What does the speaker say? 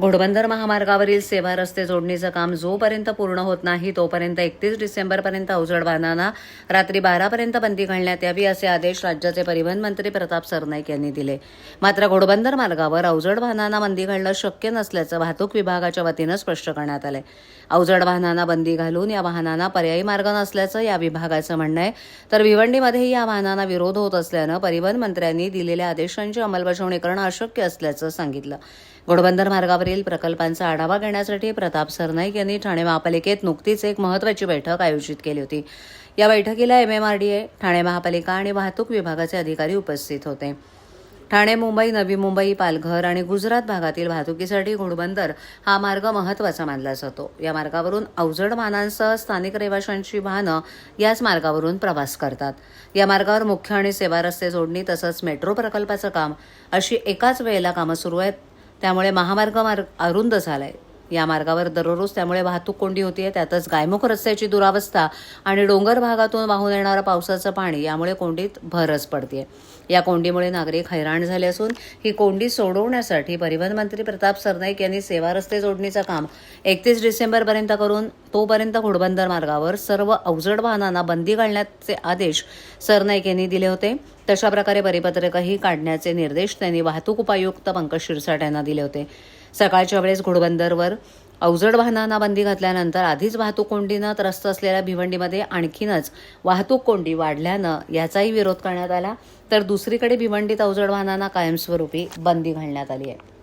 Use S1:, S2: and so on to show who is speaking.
S1: घोडबंदर महामार्गावरील सेवा रस्ते जोडणीचं काम जोपर्यंत पूर्ण होत नाही तोपर्यंत एकतीस डिसेंबरपर्यंत अवजड वाहनांना रात्री बारापर्यंत बंदी घालण्यात यावी असे आदेश राज्याचे परिवहन मंत्री प्रताप सरनाईक यांनी दिले. मात्र घोडबंदर मार्गावर अवजड वाहनांना बंदी घालणं शक्य नसल्याचं वाहतूक विभागाच्या वतीनं स्पष्ट करण्यात आलंय. अवजड वाहनांना बंदी घालून या वाहनांना पर्यायी मार्ग नसल्याचं या विभागाचं म्हणणं आहे. तर भिवंडीमध्येही या वाहनांना विरोध होत असल्यानं परिवहन मंत्र्यांनी दिलेल्या आदेशांची अंमलबजावणी करणं अशक्य असल्याचं सांगितलं. घोडबंदर मार्गावर मार्गावरील प्रकल्पांचा आढावा घेण्यासाठी प्रताप सरनाईक यांनी ठाणे महापालिकेत नुकतीच एक महत्वाची बैठक आयोजित केली होती. या बैठकीला M A R D A Thane महापालिका आणि वाहतूक विभागाचे अधिकारी उपस्थित होते. ठाणे मुंबई नवी मुंबई पालघर आणि गुजरात भागातील वाहतुकीसाठी घोडबंदर हा मार्ग महत्त्वाचा मानला जातो. या मार्गावरून अवजड वाहनांसह स्थानिक रहिवाशांची वाहनं याच मार्गावरून प्रवास करतात. या मार्गावर मुख्य आणि सेवा रस्ते जोडणी तसंच मेट्रो प्रकल्पाचं काम अशी एकाच वेळेला कामं सुरू आहेत त्यामुळे महामार्ग मार्ग अरुंद झाला आहे या मार्गावर दररोज त्यामुळे वाहतूक कोंडी होतीये त्यातच गायमुख रस्त्याची दुरावस्था आणि डोंगर भागातून वाहून येणारं पावसाचं पाणी यामुळे कोंडीत भरच पडते या कोंडीमुळे नागरिक हैराण झाले असून ही कोंडी सोडवण्यासाठी परिवहन मंत्री प्रताप सरनाईक यांनी सेवा रस्ते जोडणीचं काम एकतीस डिसेंबरपर्यंत करून तोपर्यंत घोडबंदर मार्गावर सर्व अवजड वाहनांना बंदी घालण्याचे आदेश सरनाईक यांनी दिले होते. तशा प्रकारे परिपत्रकही काढण्याचे निर्देश त्यांनी वाहतूक उपायुक्त पंकज शिरसाट यांना दिले होते. सकाळच्या वेळेस घोडबंदरवर अवजड वाहनांना बंदी घातल्यानंतर आधीच वाहतूक कोंडीनं त्रस्त असलेल्या भिवंडीमध्ये आणखीनच वाहतूक कोंडी वाढल्यानं याचाही विरोध करण्यात आला. तर दुसरीकडे भिवंडीत अवजड वाहनांना कायमस्वरूपी बंदी घालण्यात आली आहे.